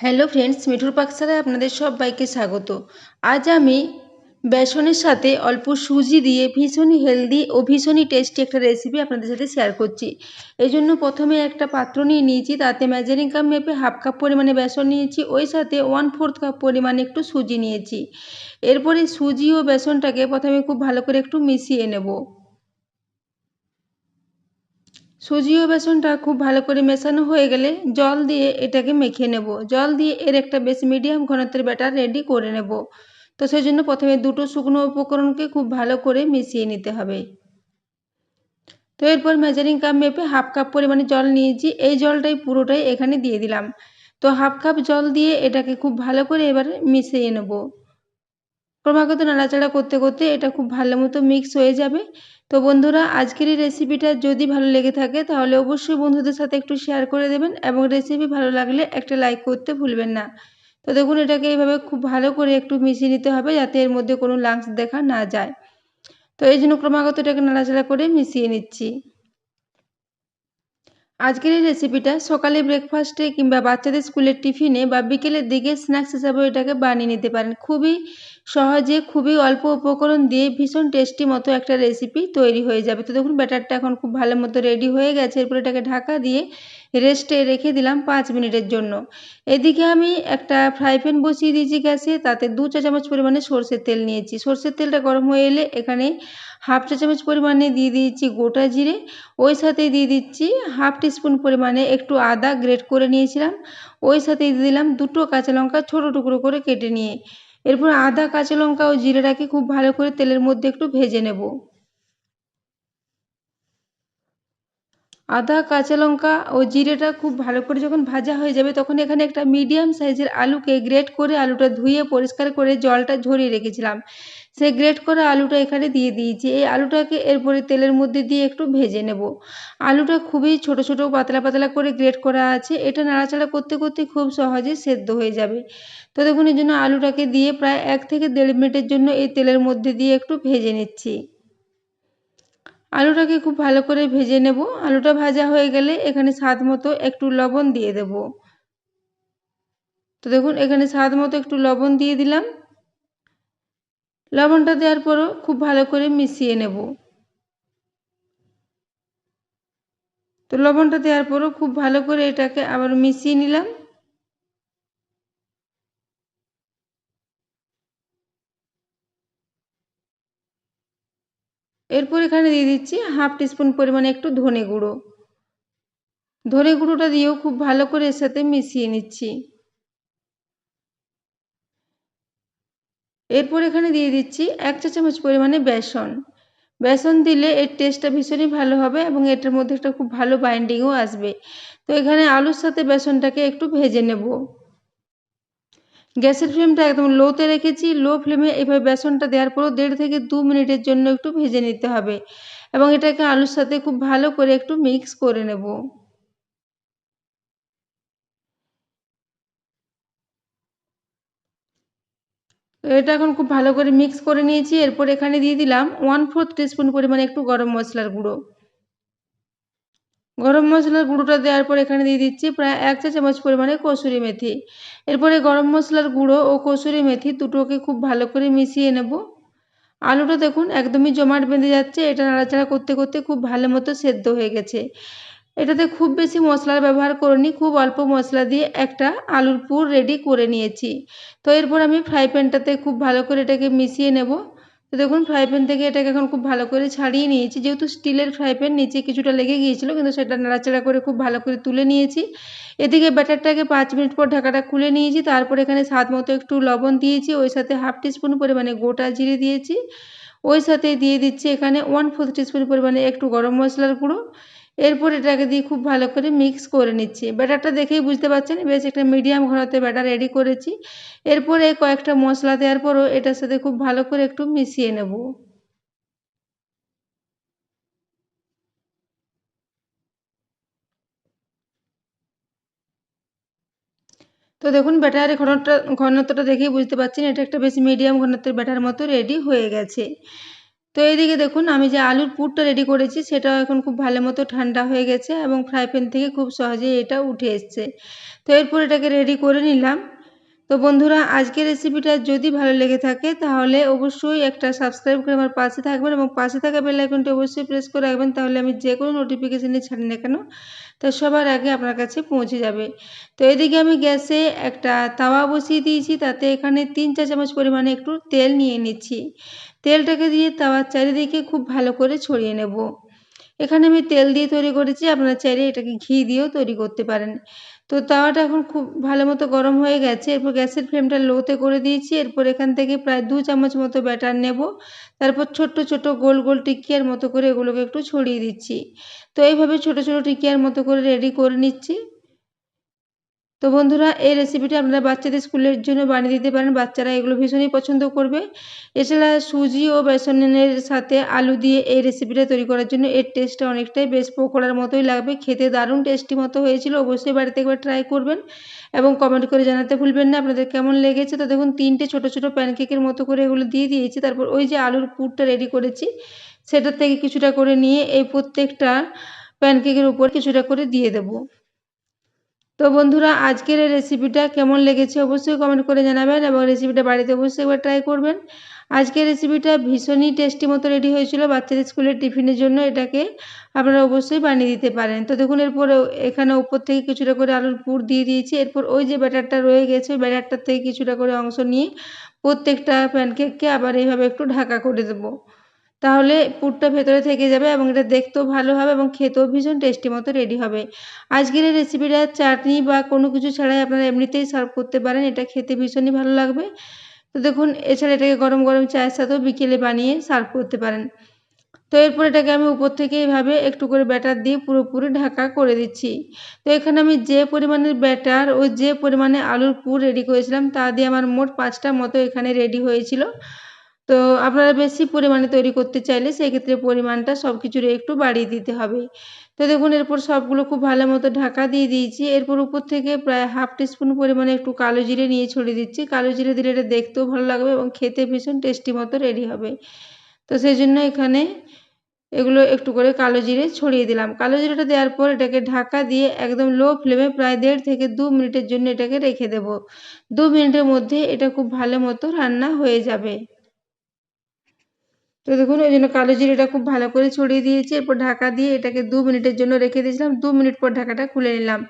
Hello friends, মিঠুর পাকশালায় আপনাদের সবাইকে স্বাগত। আজ আমি বেসনের সাথে অল্প সুজি দিয়ে ভীষণই হেলদি ও ভীষণই টেস্টি একটা রেসিপি আপনাদের সাথে শেয়ার করছি। এই জন্য প্রথমে একটা পাত্র নিয়ে নিয়েছি, তাতে মেজারিং কাপ মেপে হাফ কাপ পরিমাণে বেসন নিয়েছি, ওই সাথে ওয়ান ফোর্থ কাপ পরিমাণে একটু সুজি নিয়েছি। এরপরে সুজি ও বেসনটাকে প্রথমে খুব ভালো করে একটু মিশিয়ে নেব। সুজি ও বেসনটা খুব ভালো করে মেশানো হয়ে গেলে জল দিয়ে এটাকে মেখে নেব। জল দিয়ে এর একটা বেশ মিডিয়াম ঘনত্বের ব্যাটার রেডি করে নেব। তো সেই জন্য প্রথমে দুটো শুকনো উপকরণকে খুব ভালো করে মিশিয়ে নিতে হবে। তো এরপর মেজারিং কাপ মেপে হাফ কাপ পরিমাণে জল নিয়েছি। এই জলটাই পুরোটাই এখানে দিয়ে দিলাম। তো হাফ কাপ জল দিয়ে এটাকে খুব ভালো করে এবারে মিশিয়ে নেব। ক্রমাগত নাড়াচাড়া করতে করতে এটা খুব ভালো মতো মিক্স হয়ে যাবে। তো বন্ধুরা, আজকের এই রেসিপিটা যদি ভালো লেগে থাকে, তাহলে অবশ্যই বন্ধুদের সাথে একটু শেয়ার করে দেবেন এবং রেসিপি ভালো লাগলে একটা লাইক করতে ভুলবেন না। তো দেখুন, এটাকে এইভাবে খুব ভালো করে একটু মিশিয়ে নিতে হবে যাতে এর মধ্যে কোনো লাংস দেখা না যায়। তো এই জন্য ক্রমাগত এটাকে নাড়াচাড়া করে মিশিয়ে নিচ্ছি। আজকের এই রেসিপিটা সকালে ব্রেকফাস্টে কিংবা বাচ্চাদের স্কুলের টিফিনে বা বিকেলের দিকে স্ন্যাক্স হিসাবে এটাকে বানিয়ে নিতে পারেন। খুবই সহজে, খুবই অল্প উপকরণ দিয়ে ভীষণ টেস্টি মতো একটা রেসিপি তৈরি হয়ে যাবে। তো দেখুন ব্যাটারটা এখন খুব ভালো মতো রেডি হয়ে গেছে। এরপর এটাকে ঢাকা দিয়ে রেস্টে রেখে দিলাম পাঁচ মিনিটের জন্য। এদিকে আমি একটা ফ্রাই প্যান বসিয়ে দিয়েছি গ্যাসে, তাতে দু চা চামচ পরিমাণে সর্ষের তেল নিয়েছি। সর্ষের তেলটা গরম হয়ে এলে এখানে হাফ চা চামচ পরিমাণে দিয়ে দিয়েছি গোটা জিরে। ওই সাথে দিয়ে দিচ্ছি হাফ টিস্পুন পরিমাণে একটু আদা গ্রেট করে নিয়েছিলাম। ওই সাথে দিয়ে দিলাম দুটো কাঁচা লঙ্কা ছোটো টুকরো করে কেটে নিয়ে। এরপর আদা, কাঁচা লঙ্কা ও জিরেটাকে খুব ভালো করে তেলের মধ্যে একটু ভেজে নেব। আদা, কাঁচা লঙ্কা ও জিরেটা খুব ভালো করে যখন ভাজা হয়ে যাবে তখন এখানে একটা মিডিয়াম সাইজের আলুকে গ্রেট করে আলুটা ধুয়ে পরিষ্কার করে জলটা ঝরিয়ে রেখেছিলাম। সেই গ্রেট করা আলুটা এখানে দিয়ে দিয়েছি। এই আলুটাকে এরপরে তেলের মধ্যে দিয়ে একটু ভেজে নেব। আলুটা খুবই ছোট ছোট, পাতলা পাতলা করে গ্রেট করা আছে। এটা নাড়াচাড়া করতে করতে খুব সহজে সেদ্ধ হয়ে যাবে। তো দেখুন এই জন্য আলুটাকে দিয়ে প্রায় এক থেকে দেড় মিনিটের জন্য এই তেলের মধ্যে দিয়ে একটু ভেজে নিচ্ছি। আলুটাকে খুব ভালো করে ভেজে নেব। আলুটা ভাজা হয়ে গেলে এখানে স্বাদ মতো একটু লবণ দিয়ে দেব। তো দেখুন, এখানে স্বাদ মতো একটু লবণ দিয়ে দিলাম। লবণটা দেওয়ার পরও খুব ভালো করে মিশিয়ে নেব। তো লবণটা দেওয়ার পরও খুব ভালো করে এটাকে আবার মিশিয়ে নিলাম। এরপর এখানে দিয়ে দিচ্ছি হাফ টিস্পুন পরিমাণে একটু ধনে গুঁড়ো। ধনে গুঁড়োটা দিয়েও খুব ভালো করে এর সাথে মিশিয়ে নিচ্ছি। এরপর এখানে দিয়ে দিচ্ছি এক চা চামচ পরিমাণে বেসন। বেসন দিলে এর টেস্টটা ভীষণই ভালো হবে এবং এটার মধ্যে একটা খুব ভালো বাইন্ডিংও আসবে। তো এখানে আলুর সাথে বেসনটাকে একটু ভেজে নেব। গ্যাসের ফ্লেমটা একদম লোতে রেখেছি, লো ফ্লেমে এভাবে বেসনটা দেওয়ার পরও দেড় থেকে দু মিনিটের জন্য একটু ভেজে নিতে হবে এবং এটাকে আলুর সাথে খুব ভালো করে একটু মিক্স করে নেব। এটা এখন খুব ভালো করে মিক্স করে নিয়েছি, এরপর এখানে দিয়ে দিলাম ওয়ান ফোর্থ টিস্পুন পরিমাণে একটু গরম মশলার গুঁড়ো। গরম মশলার গুঁড়োটা দেওয়ার পর এখানে দিয়ে দিচ্ছি প্রায় এক চা চামচ পরিমাণে কসুরি মেথি। এরপরে গরম মশলার গুঁড়ো ও কসুরি মেথি দুটোকে খুব ভালো করে মিশিয়ে নেব। আলুটা দেখুন একদমই জমাট বেঁধে যাচ্ছে, এটা নাড়াচাড়া করতে করতে খুব ভালো মতো সেদ্ধ হয়ে গেছে। এটাতে খুব বেশি মশলার ব্যবহার করিনি, খুব অল্প মশলা দিয়ে একটা আলুর পুর রেডি করে নিয়েছি। তো এরপর আমি ফ্রাই প্যানটাতে খুব ভালো করে এটাকে মিশিয়ে নেব। তো দেখুন ফ্রাই প্যান থেকে এটাকে এখন খুব ভালো করে ছাড়িয়ে নিয়েছি। যেহেতু স্টিলের ফ্রাই প্যান নিচে কিছুটা লেগে গিয়েছিল, কিন্তু সেটা নাড়াচাড়া করে খুব ভালো করে তুলে নিয়েছি। এদিকে ব্যাটারটাকে পাঁচ মিনিট পর ঢাকাটা খুলে নিয়েছি। তারপর এখানে স্বাদ মতো একটু লবণ দিয়েছি, ওই সাথে হাফ টিস্পুন পরিমাণে গোটা জিরে দিয়েছি। ওই সাথে দিয়ে দিচ্ছি এখানে ওয়ান ফোর্থ টিস্পুন পরিমাণে একটু গরম মশলার গুঁড়ো। এরপর এটাকে দিয়ে খুব ভালো করে মিক্স করে নিচ্ছি। ব্যাটারটা দেখেই বুঝতে পারছেন, বেশ একটা মিডিয়াম ঘনত্বে ব্যাটার রেডি করেছি। এরপরে কয়েকটা মশলা দেওয়ার পরও এটার সাথে খুব ভালো করে একটু মিশিয়ে নেব। তো দেখুন, ব্যাটারের ঘনত্বটা ঘনত্বটা দেখেই বুঝতে পারছেন, এটা একটা বেশ মিডিয়াম ঘনত্বের ব্যাটার মতো রেডি হয়ে গেছে। তো এইদিকে দেখুন, আমি যে আলুর পুরটা রেডি করেছি, সেটাও এখন খুব ভালো মতো ঠান্ডা হয়ে গেছে এবং ফ্রাই প্যান থেকে খুব সহজেই এটা উঠে এসছে। তো এরপর এটাকে রেডি করে নিলাম। তো বন্ধুরা, আজকের রেসিপিটা যদি ভালো লেগে থাকে, তাহলে অবশ্যই একটা সাবস্ক্রাইব করে আমার পাশে থাকবেন এবং পাশে থাকা বেল আইকনটি অবশ্যই প্রেস করে রাখবেন, তাহলে আমি যে কোনো নোটিফিকেশানে ছাড়ি না কেন, তা সবার আগে আপনার কাছে পৌঁছে যাবে। তো এদিকে আমি গ্যাসে একটা তাওয়া বসিয়ে দিয়েছি, তাতে এখানে তিন চা চামচ পরিমাণে একটু তেল নিয়ে নিচ্ছি। তেলটাকে দিয়ে তাওয়ার চারিদিকে খুব ভালো করে ছড়িয়ে নেব। এখানে আমি তেল দিয়ে তৈরি করেছি, আপনারা চাইলে এটাকে ঘি দিয়েও তৈরি করতে পারেন। তো তাওয়াটা এখন খুব ভালো মতো গরম হয়ে গেছে। এরপর গ্যাসের ফ্লেমটা লোতে করে দিয়েছি। এরপর এখান থেকে প্রায় দু চামচ মতো ব্যাটার নেব। তারপর ছোট্ট ছোট গোল গোল টিকিয়ার মতো করে এগুলোকে একটু ছড়িয়ে দিচ্ছি। তো এইভাবে ছোট ছোট টিকিয়ার মতো করে রেডি করে নিচ্ছি। তো বন্ধুরা, এই রেসিপিটা আপনারা বাচ্চাদের স্কুলের জন্য বানিয়ে দিতে পারেন। বাচ্চারা এগুলো ভীষণই পছন্দ করবে। এছাড়া সুজি ও বেসনের সাথে আলু দিয়ে এই রেসিপিটা তৈরি করার জন্য এর টেস্টটা অনেকটাই বেশ পকোড়ার মতোই লাগবে। খেতে দারুণ টেস্টি মতো হয়েছিল। অবশ্যই বাড়িতে একবার ট্রাই করবেন এবং কমেন্ট করে জানাতে ভুলবেন না। আপনাদের কেমন লেগেছে? তো দেখুন, তিনটে ছোট ছোট প্যানকেকের মতো করে এগুলো দিয়ে দিয়েছি। তারপর ওই যে আলুর পুরটা রেডি করেছি, সেটার থেকে কিছুটা করে নিয়ে এই প্রত্যেকটা প্যানকেকের উপর কিছুটা করে দিয়ে দেবো। তো বন্ধুরা, আজকের এই রেসিপিটা কেমন লেগেছে অবশ্যই কমেন্ট করে জানাবেন এবং রেসিপিটা বাড়িতে অবশ্যই একবার ট্রাই করবেন। আজকের রেসিপিটা ভীষণই টেস্টি মতো রেডি হয়েছিল বাচ্চাদের স্কুলের টিফিনের জন্য, এটাকে আপনারা অবশ্যই বানিয়ে দিতে পারেন। তো দেখুন, এরপর এখানে উপর থেকে কিছুটা করে আলুর পুর দিয়ে দিয়েছি। এরপর ওই যে ব্যাটারটা রয়ে গেছে, ওই ব্যাটারটার থেকে কিছুটা করে অংশ নিয়ে প্রত্যেকটা প্যানকেককে আবার এইভাবে একটু ঢাকা করে দেবো। তাহলে পুরটা ভেতরে থেকে যাবে এবং এটা দেখতেও ভালো হবে এবং খেতেও ভীষণ টেস্টি মতো রেডি হবে। আজকের এই রেসিপিটা চাটনি বা কোনো কিছু ছাড়াই আপনারা এমনিতেই সার্ভ করতে পারেন, এটা খেতে ভীষণই ভালো লাগবে। তো দেখুন, এছাড়া এটাকে গরম গরম চায়ের সাথেও বিকেলে বানিয়ে সার্ভ করতে পারেন। তো এরপর এটাকে আমি উপর থেকে এইভাবে একটু করে ব্যাটার দিয়ে পুরোপুরি ঢাকা করে দিচ্ছি। তো এখানে আমি যে পরিমাণের ব্যাটার ও যে পরিমাণে আলুর পুর রেডি করেছিলাম, তা দিয়ে আমার মোট পাঁচটা মতো এখানে রেডি হয়েছিল। তো আপনারা বেশি পরিমাণে তৈরি করতে চাইলে সেক্ষেত্রে পরিমাণটা সব কিছুর একটু বাড়িয়ে দিতে হবে। তো দেখুন, এরপর সবগুলো খুব ভালো মতো ঢাকা দিয়ে দিয়েছি। এরপর উপর থেকে প্রায় হাফ টিস্পুন পরিমাণে একটু কালো জিরে নিয়ে ছড়িয়ে দিচ্ছি। কালো জিরে দিলে এটা দেখতেও ভালো লাগবে এবং খেতে ভীষণ টেস্টি মতো রেডি হবে। তো সেই জন্য এখানে এগুলো একটু করে কালো জিরে ছড়িয়ে দিলাম। কালো জিরেটা দেওয়ার পর এটাকে ঢাকা দিয়ে একদম লো ফ্লেমে প্রায় দেড় থেকে দু মিনিটের জন্য এটাকে রেখে দেব। দু মিনিটের মধ্যে এটা খুব ভালো মতো রান্না হয়ে যাবে। তো দেখুন, ওই জন্য কালো জিরেটা খুব ভালো করে ছড়িয়ে দিয়েছি। এরপর ঢাকা দিয়ে এটাকে দু মিনিটের জন্য রেখে দিয়েছিলাম। দু মিনিট পর ঢাকাটা খুলে নিলাম।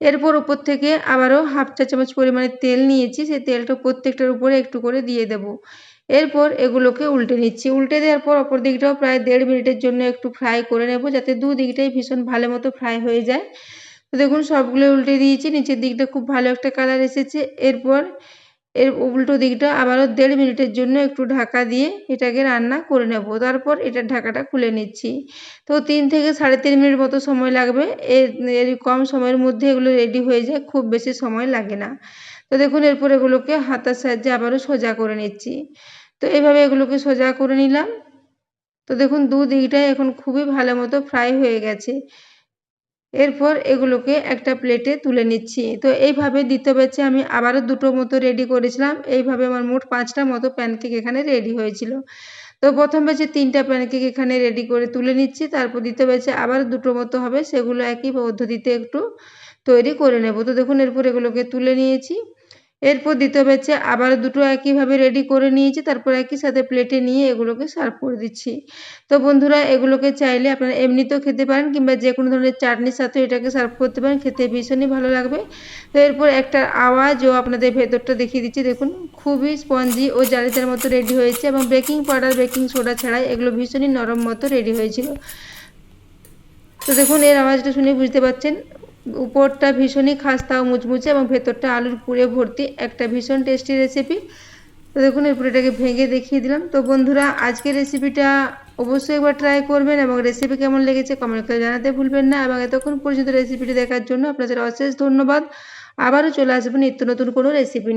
এরপর উপর থেকে আবারও হাফ চা চামচ পরিমাণে তেল নিয়েছি। সেই তেলটা প্রত্যেকটার উপরে একটু করে দিয়ে দেব। এরপর এগুলোকে উল্টে নিচ্ছি। উল্টে দেওয়ার পর অপর দিকটাও প্রায় দেড় মিনিটের জন্য একটু ফ্রাই করে নেব যাতে দু দিকটাই ভীষণ ভালো মতো ফ্রাই হয়ে যায়। তো দেখুন, সবগুলো উল্টে দিয়েছি। নিচের দিকটা খুব ভালো একটা কালার এসেছে। এরপর এর উল্টো দিকটা আবারও দেড় মিনিটের জন্য একটু ঢাকা দিয়ে এটাকে রান্না করে নেব। তারপর এটার ঢাকাটা খুলে নিচ্ছি। তো তিন থেকে সাড়ে তিন মিনিট মতো সময় লাগবে। এর এর কম সময়ের মধ্যে এগুলো রেডি হয়ে যায়, খুব বেশি সময় লাগে না। তো দেখুন, এরপর এগুলোকে হাতার সাহায্যে আবারও সোজা করে নিচ্ছি। তো এভাবে এগুলোকে সোজা করে নিলাম। তো দেখুন, দু দিকটাই এখন খুবই ভালো মতো ফ্রাই হয়ে গেছে। এরপর এগুলোকে একটা প্লেটে তুলে নিচ্ছি। তো এইভাবে দ্বিতীয় ব্যাচে আমি আবারও দুটো মতো রেডি করেছিলাম। এইভাবে আমার মোট পাঁচটা মতো প্যানকেক এখানে রেডি হয়েছিল। তো প্রথম ব্যাচে তিনটা প্যানকেক এখানে রেডি করে তুলে নিচ্ছি, তারপর দ্বিতীয় ব্যাচে আবার দুটো মতো হবে, সেগুলো একই পদ্ধতিতে একটু তৈরি করে নেব। তো দেখুন, এরপর এগুলোকে তুলে নিয়েছি। এরপর দ্বিতীয় ব্যাচে আবার দুটো একইভাবে রেডি করে নিয়েছি, তারপর একই সাথে প্লেটে নিয়ে এগুলোকে সার্ভ করে দিচ্ছি। তো বন্ধুরা, এগুলোকে চাইলে আপনারা এমনিতেও খেতে পারেন কিংবা যে কোনো ধরনের চাটনির সাথে এটাকে সার্ভ করতে পারেন, খেতে ভীষণই ভালো লাগবে। তো এরপর একটা আওয়াজও আপনাদের ভেতরটা দেখিয়ে দিচ্ছি। দেখুন, খুবই স্পঞ্জি ও জালিদার মতো রেডি হয়েছে এবং বেকিং পাউডার বেকিং সোডা ছাড়াই এগুলো ভীষণই নরম মতো রেডি হয়েছিল। তো দেখুন, এর আওয়াজটা শুনে বুঝতে পারছেন উপরটা ভীষণই খাস্তা ও মুচমুচে এবং ভেতরটা আলুর পুরে ভর্তি একটা ভীষণ টেস্টি রেসিপি তো দেখুন এরপর এটাকে ভেঙে দেখিয়ে দিলাম। তো বন্ধুরা, আজকের রেসিপিটা অবশ্যই একবার ট্রাই করবেন এবং রেসিপি কেমন লেগেছে কমেন্ট করে জানাতে ভুলবেন না। এবং এতক্ষণ পর্যন্ত রেসিপিটি দেখার জন্য আপনাদের অশেষ ধন্যবাদ। আবারও চলে আসবেন নিত্য নতুন কোনো রেসিপি নিয়ে।